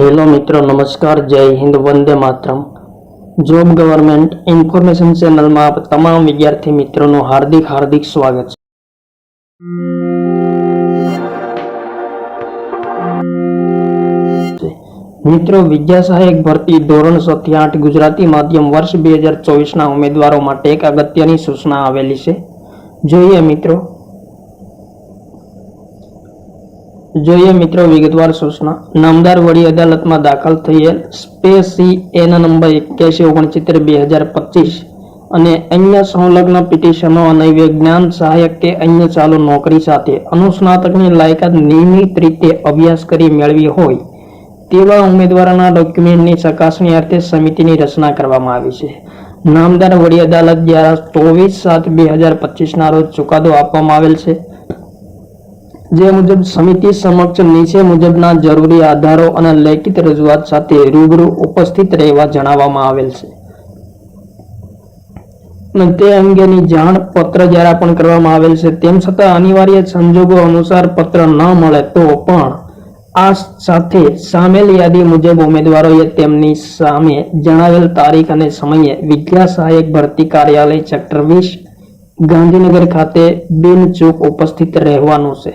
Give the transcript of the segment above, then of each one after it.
Hello મિત્રો, નમસ્કાર, જય હિન્દ, વંદે માતરમ. જોબ ગવર્મેન્ટ ઇન્ફોર્મેશન ચેનલમાં આપ તમામ વિદ્યાર્થી મિત્રોનું હાર્દિક હાર્દિક સ્વાગત છે. મિત્રો, વિદ્યા સહાયક ભરતી ધોરણ સો થી આઠ ગુજરાતી માધ્યમ વર્ષ બે હજાર ચોવીસના ઉમેદવારો માટે એક અગત્યની સૂચના આવેલી છે. જોઈએ મિત્રો જોઈએ મિત્રો વિગતવાર સૂચના. નામદાર વડી અદાલતમાં દાખલ થયેલ સ્પેસી એના નંબર એક્યાસી ઓગણસિત્તેર બે હજાર પચીસ અને અન્ય સંલગ્ન પિટિશનો અને વિજ્ઞાન સહાયક કે અન્ય ચાલુ નોકરી સાથે અનુસ્નાતકની લાયકાત નિયમિત રીતે અભ્યાસ કરી મેળવી હોય તેવા ઉમેદવારોના ડોક્યુમેન્ટની ચકાસણી અર્થે સમિતિની રચના કરવામાં આવી છે. નામદાર વડી અદાલત દ્વારા ચોવીસ સાત બે હજાર પચીસના રોજ ચુકાદો આપવામાં આવેલ છે. જે મુજબ સમિતિ સમક્ષ નીચે મુજબના જરૂરી આધારો અને લેખિત રજૂઆત સાથે રૂબરૂ ઉપસ્થિત રહેવા જણાવવામાં આવેલ છે. તે અંગેની જાણ પત્ર દ્વારા પણ કરવામાં આવેલ છે, તેમ છતાં અનિવાર્ય સંજોગો અનુસાર પત્ર ન મળે તો પણ આ સાથે સામેલ યાદી મુજબ ઉમેદવારોએ તેમની સામે જણાવેલ તારીખ અને સમયે વિદ્યા સહાયક ભરતી કાર્યાલય સેક્ટર વીસ ગાંધીનગર ખાતે બિનચૂક ઉપસ્થિત રહેવાનું છે.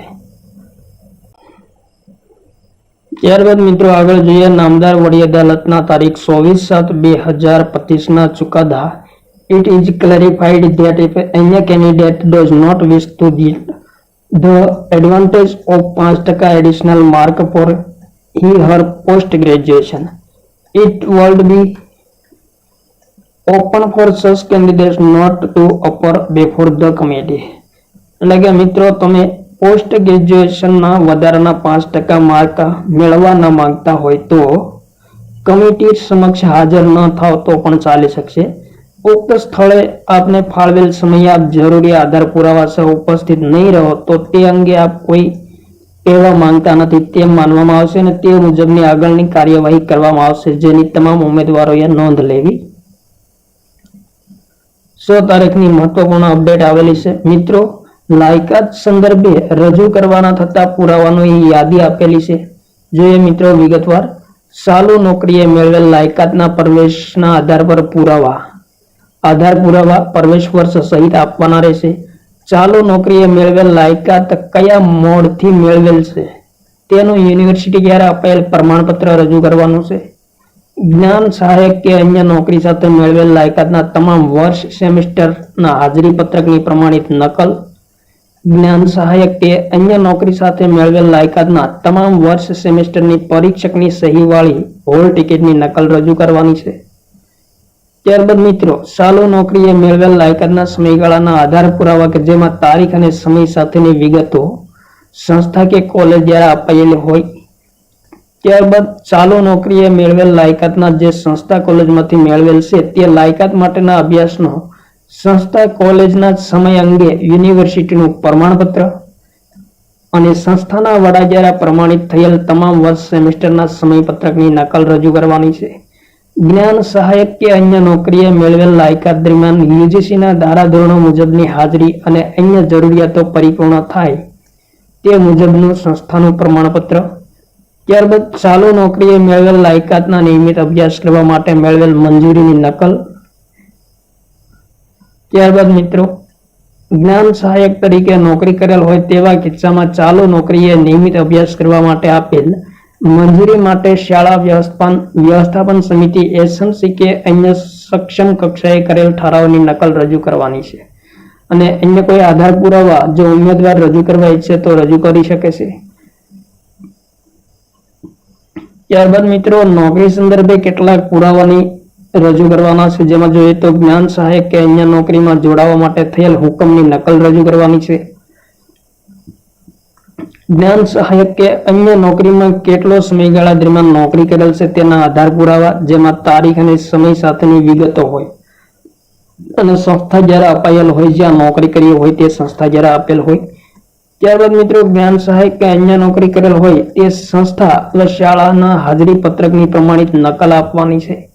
ત્યારબાદ મિત્રો આગળ જોઈએ નામદાર વડી અદાલતના તારીખ ચોવીસ સાત બે હજાર પચીસના ચુકાદા it is clarified that if any candidate does not wish to get the advantage of પાંચ ટકા additional mark for he her post graduation it would be open for such candidates not to appear before the committee એટલે કે મિત્રો તમે post ગ્રેજ્યુએશનના વધારાના પાંચ ટકા mark મેળવવા ન માંગતા હોય તો કમિટી સમક્ષ હાજર ન થાવ તો પણ ચાલી શકશે. ઉક્ત સ્થળે આપને ફાળવેલ સમયે આપ જરૂરી આધાર પુરાવા સહ ઉપસ્થિત નહીં રહો તો તે અંગે આપ કોઈ કહેવા માંગતા નથી તેમ માનવામાં આવશે અને તે મુજબની આગળની કાર્યવાહી કરવામાં આવશે. જેની તમામ ઉમેદવારોએ નોંધ લેવી. સો તારીખની મહત્વપૂર્ણ અપડેટ આવેલી છે. મિત્રો લાયકાત સંદર્ભે રજૂ કરવાના થતા પુરાવાની યાદી આપેલી છે. જોઈએ મિત્રો, વિગતવાર. ચાલુ નોકરીએ મેળવેલ લાયકાતના પ્રવેશના આધાર પર પુરાવા. આધાર પુરાવા પ્રવેશ વર્ષ સહિત આપવાના રહેશે. ચાલુ નોકરીએ મેળવેલ લાયકાત કયા મોડથી મેળવેલ છે? તેનું યુનિવર્સિટી દ્વારા અપાયેલ પ્રમાણપત્ર રજૂ કરવાનું છે? જ્ઞાન સહાયક કે અન્ય નોકરી સાથે મેળવેલ લાયકાતના તમામ વર્ષ, સેમેસ્ટરના હાજરી પત્રકની પ્રમાણિત નકલ જ્ઞાન સહાયક કે અન્ય નોકરી સાથે મેળવેલ લાયકાતના તમામ વર્ષ સેમેસ્ટરની પરીક્ષકની સહીવાળી હોલ ટિકિટની નકલ રજૂ કરવાની છે. ત્યારબાદ મિત્રો, સાલો નોકરીએ મેળવેલ લાયકાતના સમયગાળાના આધાર પુરાવા કે જેમાં તારીખ અને સમય સાથેની વિગતો સંસ્થા કે કોલેજ દ્વારા અપાયેલી હોય. ત્યારબાદ ચાલુ નોકરીએ મેળવેલ લાયકાતના જે સંસ્થા કોલેજમાંથી મેળવેલ છે તે લાયકાત માટેના અભ્યાસનો સંસ્થા કોલેજના સમય અંગે યુનિવર્સિટીનું પ્રમાણપત્ર અને સંસ્થાના વડા દ્વારા પ્રમાણિત થયેલ તમામ વર્ષ સેમેસ્ટરના સમયપત્રકની નકલ રજૂ કરવાની છે. જ્ઞાન સહાયક કે અન્ય નોકરીએ મેળવેલ લાયકાત દરમિયાન યુજીસીના ધારાધોરણો મુજબની હાજરી અને અન્ય જરૂરિયાતો પરિપૂર્ણ થાય તે મુજબનું સંસ્થાનું પ્રમાણપત્ર. ત્યારબાદ ચાલુ નોકરીએ મેળવેલ લાયકાતના નિયમિત અભ્યાસ કરવા માટે મેળવેલ મંજૂરીની નકલ ત્યારબાદ મિત્રો, જ્ઞાન સહાયક તરીકે નોકરી કરેલ હોય તેવા કિસ્સામાં ચાલુ નોકરીએ નિયમિત અભ્યાસ કરવા માટે આપેલ મંજૂરી માટે શાળા વ્યવસ્થાપન વ્યવસ્થાપન સમિતિ એસએમસી કે અન્ય સક્ષમ કક્ષાએ કરેલ ઠરાવની નકલ રજૂ કરવાની છે. અને અન્ય કોઈ આધાર પુરાવા જો ઉમેદવાર રજૂ કરવા ઈચ્છે તો રજૂ કરી શકે છે. ત્યારબાદ મિત્રો, નોકરી સંદર્ભે કેટલાક પુરાવાની રજૂ કરવાના છે. જેમાં જોઈએ તો જ્ઞાન સહાયક કે અન્ય નોકરીમાં જોડાવા માટે થયેલ હુકમની નકલ રજૂ કરવાની છે. જ્ઞાન સહાયક કે અન્ય નોકરીમાં કેટલો સમયગાળા દરમિયાન નોકરી કરેલ છે તેના આધાર પુરાવા, જેમાં તારીખ અને સમય સાથેની વિગતો હોય. અને સંસ્થા જ્યારે અપાયેલ હોય, જ્યાં નોકરી કરી હોય, તે સંસ્થા જ્યારે આપેલ હોય. ત્યારબાદ મિત્રો, જ્ઞાન સહાયક કે અન્ય નોકરી કરેલ હોય, તે સંસ્થા અથવા શાળાના હાજરી પત્રકની પ્રમાણિત નકલ આપવાની છે.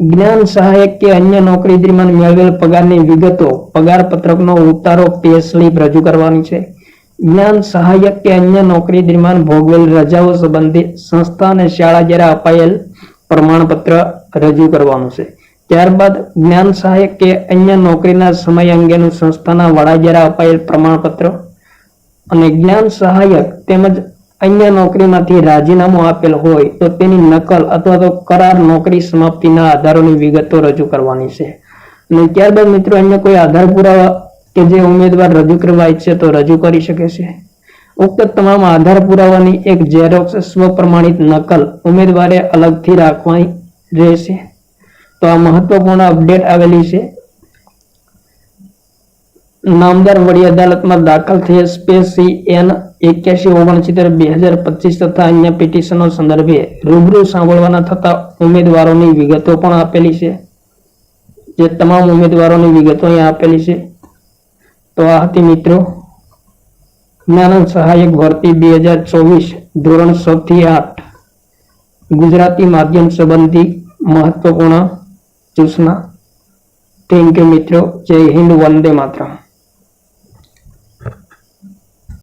જ્ઞાન સહાયક કે અન્ય નોકરી દરમિયાન મેળવેલ પગારની વિગતો, પગાર પત્રકનો ઉતારો પે સ્લીપ રજૂ કરવાની છે. જ્ઞાન સહાયક કે અન્ય નોકરી દરમિયાન ભોગવેલ રજાઓ સંબંધિત સંસ્થા અને શાળા દ્વારા અપાયેલ પ્રમાણપત્ર રજૂ કરવાનું છે. ત્યારબાદ જ્ઞાન સહાયક કે અન્ય નોકરીના સમય અંગેનું સંસ્થાના વડા દ્વારા અપાયેલ પ્રમાણપત્ર અને જ્ઞાન સહાયક તેમજ અન્ય નોકરીમાંથી રાજીનામું આપેલ હોય તો તેની નકલ અથવા તો કરાર નોકરી સમાપ્તિના આધારોની વિગતો રજૂ કરવાની છે. અને ત્યારબાદ મિત્રો અન્ય કોઈ આધાર પુરાવા કે જે ઉમેદવાર રજૂ કરવા ઈચ્છે તો રજૂ કરી શકે છે. ઉક્ત તમામ આધાર પુરાવાની એક ઝેરોક્સ સ્વપ્રમાણિત નકલ ઉમેદવારે અલગથી રાખવાની રહેશે. તો આ મહત્વપૂર્ણ અપડેટ આવેલી છે. નામદાર વડી અદાલતમાં દાખલ થયેલ સ્પેસી એન એક્યાસી ઓગણસિત્તેર, બે હજાર પચીસ તથા અન્ય પિટિશનો સંદર્ભે રૂબરૂ સાંભળવાના થતા ઉમેદવારોની વિગતો પણ આપેલી છે. જે તમામ ઉમેદવારોની વિગતો અહીંયા આપેલી છે. તો આ હતી મિત્રો જ્ઞાનંદ સહાયક ભરતી બે હજાર ચોવીસ ધોરણ છ થી આઠ. ગુજરાતી માધ્યમ સંબંધી મહત્વપૂર્ણ સૂચના. થેન્ક યુ મિત્રો. જય હિન્દ, વંદે માતરમ.